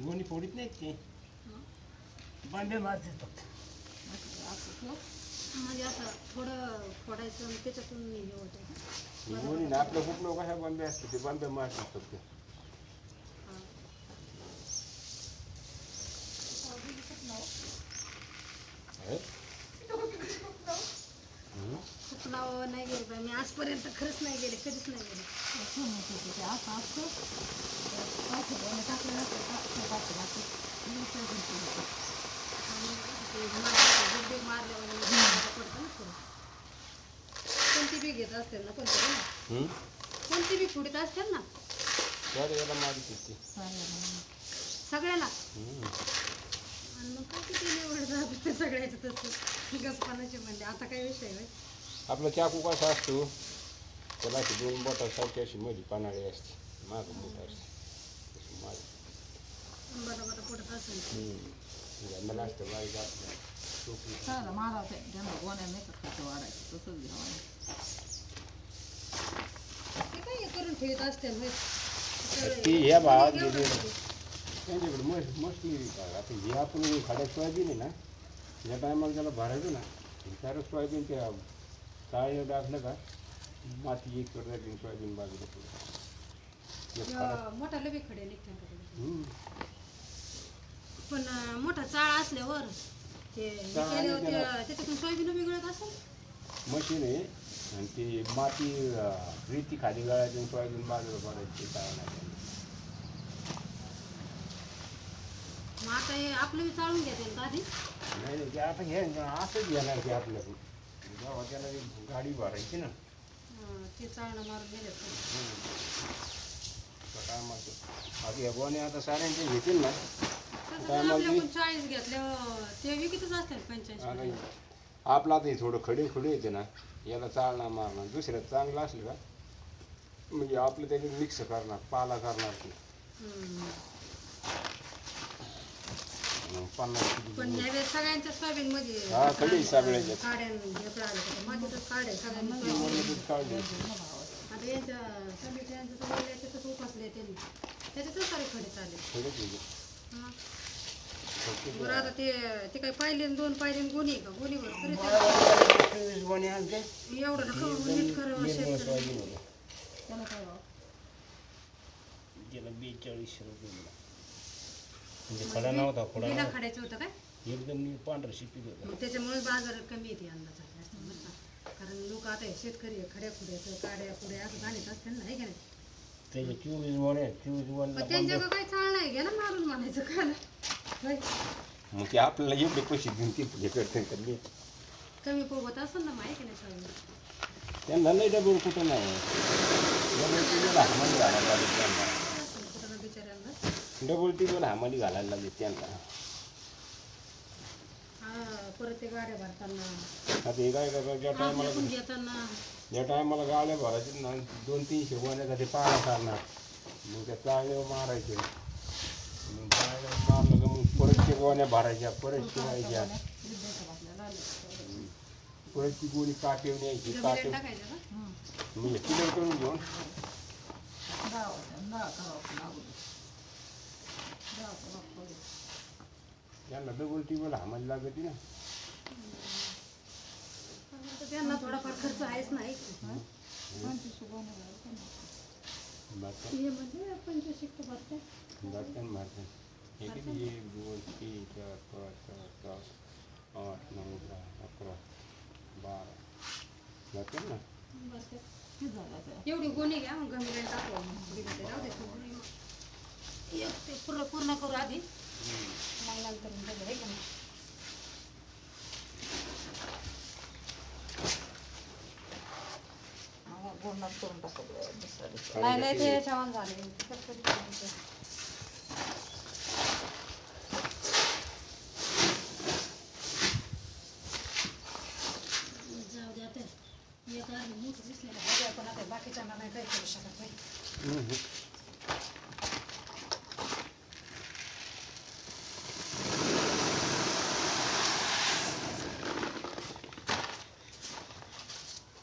गोणी फोडीत नाहीत ते? बांबे मारतात फक्त म्हणजे असं थोडं फोडायचं आणि त्याच्यातून हे होतं गोणी ना आपलं खूप लोक कशा बांबे असते ते बांबे मारतात फक्त. हे? हम्म. खूप नाव नाही गेले बाई मी आजपर्यंत खरंच नाही गेले कधीच नाही गेले बीभ मारल्यावर. कोणती बी घेत असतील ना कोणती बी? कोणती बी फुडीत असतील ना सगळ्याला. आणि मग काय किती निवड राहते सगळ्याचं तसं गसपानाचे म्हणजे आता काय विषय होय आपला चाकू कसा असतो? त्याला अशी दोन बोटासारखी अशी मध्ये पानाळी असते. माग मोठा असते. माग. मला करून ठेवत होय. ती ह्या भावात गेली. त्यांच्याकडे मस्त मस्त आता हे आपण खाड्या सोयाबीन आहे ना या टायमाला त्याला भरायचं ना त्याला सोयाबीन त्या चाळीला टाकलं का? माती एक करता येईल सोयाबीन बाजूला पुढे मोठा लबी खडे निघतात. पण मोठा चाळ असल्यावर ते त्याच्यातून सोयाबीन बिघडत असेल? मशीन आहे. आणि ती माती रेती खाली गाळायची सोयाबीन बाजूला पडायची चाळ नाही मग आता हे आपलं चाळून घेते का आधी? नाही आता हे असंच घेणार ते आपल्याकडून जेव्हा त्याला गाडी भरायची ना. ते चाळणं मारून गेले काय म्हणतो गोण्या आता साऱ्यांचे घेतील ना. चाळीस घेतल्यावर ते विकतच असतील. आपला ते थोडं खडे खुडे येते ना. याला चालणार मारणार दुसऱ्यात चांगलं असलं का म्हणजे आपलं त्याच्यात मिक्स करणार पाला करणार ते. पन्नास किलो पण यावेळेस सगळ्यांच्या सोयाबीन मध्ये हा. काड्या ढेकळं आलं होतं. माझ्यातच काढे सगळ्यांनी ते सोयाबीन. वरलं दूध काढलं. आता यांच्या सगळ्यांच्या यांचं तर याच्यातच उपासले त्यांनी त्याच्यातच सारे खडे चालले खडे तुझे. हा. फक्त ते- बरं आता ते ते काय पाहिले न दोन पाहिले न का तरी ते आणते एवढं नका नीट करावं निर्मळ शेतकरी सोयाबीन होतं. त्याला काय भाव? त्याला बेचाळीसशे रुपये म्हणजे खडा नव्हता खडा बिना नव्हता. खड्याचं होतं काय? एकदम पांढरा शिपीत होता मग त्याच्यामुळे बाजार कमी येते अंदाज कारण लोक आता हे शेतकरी आहे, खड्या खुड्याचं काड्या खुड्या असं घाणीत असते ना हे का नाही? त्याच्या चोवीस गोण्या चोवीस मग गोण्या त्यांच्याकडं काही चाळ नाही घ्या ना मारून म्हणायचं का? ना होय. मग ते आपल्याला एवढे पैसे देऊन ते करते का नाही? कमी पोगत असेल ना माहिती नाही त्यांना नाही डबल कुठं नाही. डबल त्यांना असेल कुठं ना बिचाऱ्यांना डबल टिबल हामाली घालायला लागले त्यांना. परत ते गाड्या भरताना. आता हे काय करतात ज्या टायमाला घेताना ज्या टायमाला गाड्या भरायचे ना दोन तीनशे गोण्या ते पाळा करणार मग त्या चाळण्यावर मारायचे. मग चाळण्यावर मारलं का मग परत ते गोण्या भरायच्या परत शिवायच्या. परत ती गोणी काटेव न्यायची काटेव. म्हणजे क्लिअर करून घेऊन पहिले. त्यांना डबल टिबल हामाली लागते ना तर त्यांना थोडाफार खर्च आहेच नाही पंचवीसशे गोण्या झाल्या का नाही? बाकी हे म्हणजे पंचवीस एक भरते बाकी मारते हे किती एक दोन तीन चार पाच सहा सात आठ नऊ दहा अकरा बारा जाते ना भरते किती झाल्या त्या? एवढी गोणी घ्या मग गमिला टाकू दिलं ते पूर्ण पूर्ण करू आधी. मग नंतर बघू, हे करून दुसऱ्या नाही नाही ते छान झाले जाऊ द्या ते एक अर्धी मोठं दिसलेलं आहे आपण आता बाकीच्यांना नाही काही करू शकत नाही हम्म.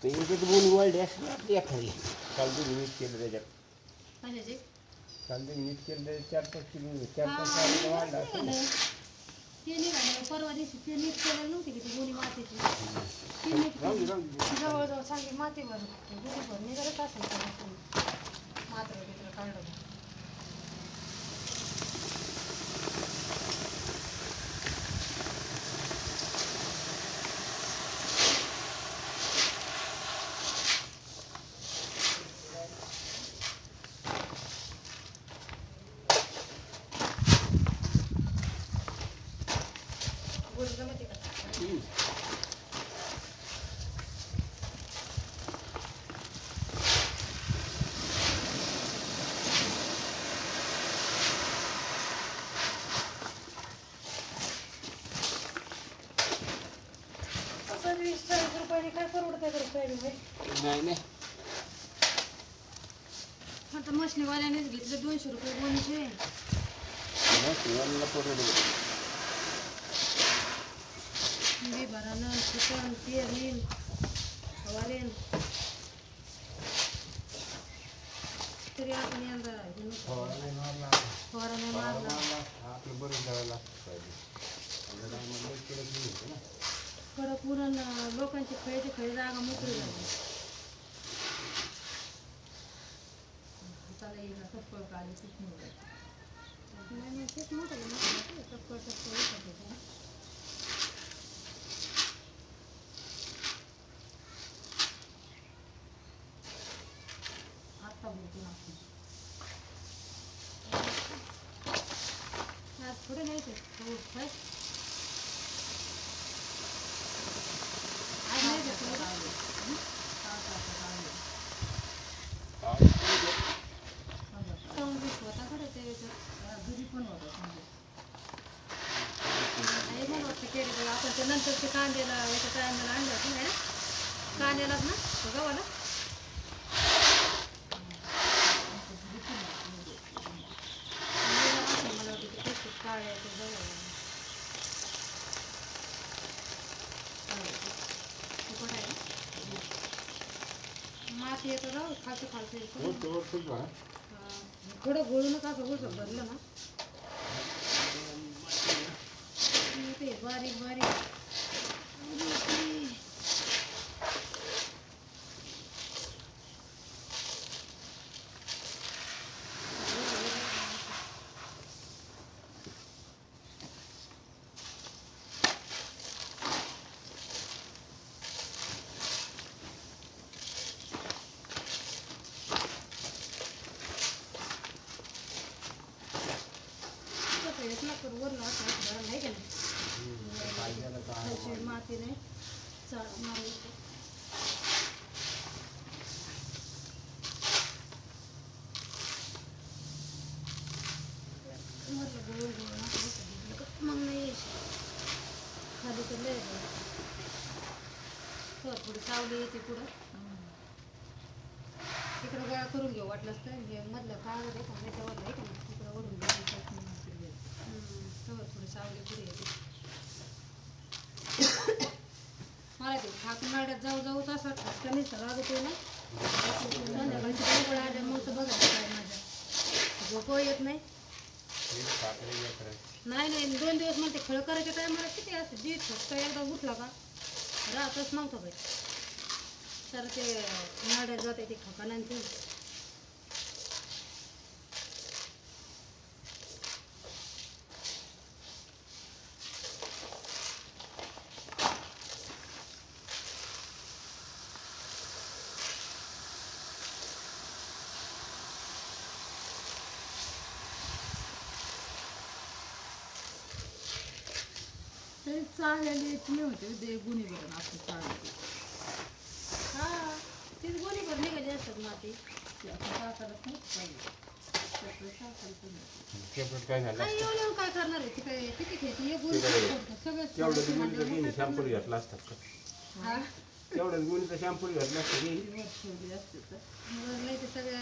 ते एकच बोली वाढली असली आपली एखादी काल तुम्ही मीठ केलं त्याच्यात. कशाचे? कांदे नीट केले चार पाच किलो चार पाच किलो वाढला असेल ना. निघालं. ते निघालं परवा दिवशी ते नीट केलं नव्हती की ती गोणी मातीची? ती नीट राहू दे केली. राहू दे. जवळजवळ चांगली माती भर गुढी भर निघालच असेल त्याला मात्र बित्र काढलं का. गोळी जमते का हम्म. असं वीस चाळीस रुपयाने काय परवडतंय तरी सोयाबीन बाई नाही नाही. आता मशनीवाल्यानेच घेतले दोनशे रुपये गोणीचे मग याला परवडेल भरानं चिकन तरी आपण यंदा फवारा नाही. मारला आपलं बरं जावं लागतं. खरं पुरण लोकांची खळीची खळी जागा मोकळी झाली हाताला येईल चप्पल काढली तेच खालचं खालचं येतं. वर हा. थोडं का असं भरलं ना ते बारीक बारीक कसं येत ना तर वरनं असं असं का नाही माती नाही चाळ म्हटलं मग नाही यायची. खाली तर लय आहे. थोडं थोडी सावली येते पुढं. तिकडं गोळा करून घेऊ वाटलंच तर. मधलं कागद आहे का त्याच्यावर आहे का नाही तिकडं ओढून घ्यायचं तेव्हा थोडी सावली पुढे येते मला ते ठाकून जाऊ जाऊच असं कमी सगळा होतो ना संध्याकाळची मग तर बघायचं काय माझ्या झोप येत नाही नाही नाही दोन दिवस म्हणते खळ करायच्या टायमाला किती असते दीड फक्त एकदा उठला का राहतच नव्हतं बाई तर ते नाड्यात जाते ते खकाना ते चाळलेली याची होते ते गुन्हे बघून आपली चाळली हा तीच गोणी भर निघाली असतात माती ती. आपण टाकायलाच नाही पाहिजे नाही. शेपट काय झालं काय असतं? एवढं एवढं काय करणार आहे? ती काय किती घ्यायची? एक गोणी तिकडे. सगळं तेवढ्याच गुणीचं घेऊन शॅम्पूल घेतला असतात का? हा? गुणीचं शॅम्पूल घेतला असतं की? ती वर ठेवली असते तर. मग नाही ते सगळ्या